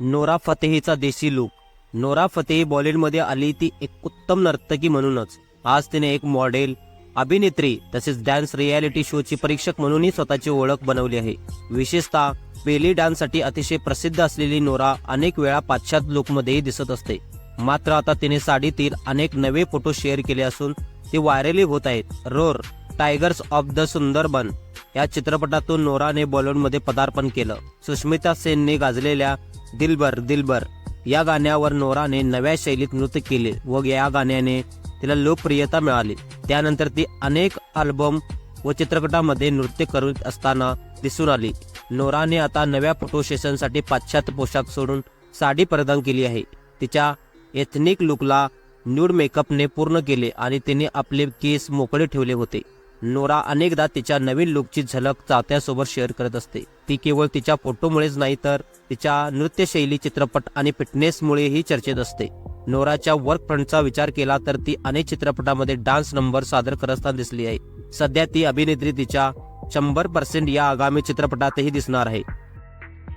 नोरा फतेहीचा देशी लुक. नोरा फतेही बॉलिवूडमध्ये आली ती एक उत्तम नर्तकी म्हणूनच. आज तिने एक मॉडेल अभिनेत्री तसेच डान्स रियालिटी शोची परीक्षक म्हणूनही स्वतःची ओळख बनवली आहे. विशेषतः बेली डान्ससाठी अतिशय प्रसिद्ध असलेली नोरा अनेक वेळा पाश्चात्य लुकमध्येही दिसत असते. मात्र आता तिने साडीतील अनेक नवे फोटो शेअर केले असून ते व्हायरलही होत आहेत. Roar tigers of the Sundarban या चित्रपटातून नोराने बॉलिवूडमध्ये पदार्पण केलं. सुष्मिता सेनने गाजलेल्या दिलबर दिलबर. या गाण्यावर नोराने नव्या शैलीत नृत्य केले व या गाण्याने तिला लोकप्रियता मिळाली. त्यानंतर ती अनेक अल्बम व चित्रपटामध्ये नृत्य करत असताना दिसून आली. नोराने आता नव्या फोटो सेशनसाठी पाश्चात्य पोशाख सोडून साडी परिधान केली आहे. तिच्या एथनिक लुकला न्यूड मेकअपने पूर्ण केले आणि तिने आपले केस मोकळे ठेवले होते. नोरा अनेकदा तिच्या नवीन लुकची झलक चाहत्यासोबत शेअर करत असते. ती केवळ तिच्या फोटोमुळेच नाही तर तिच्या नृत्यशैली चित्रपट आणि फिटनेसमुळेही चर्चेत असते. नोराच्या वर्क फ्रंटचा विचार केला तर ती अनेक चित्रपटामध्ये डान्स नंबर सादर करत असताना दिसली आहे. सध्या ती अभिनेत्री तिच्या शंभर पर्सेंट या आगामी चित्रपटातही दिसणार आहे.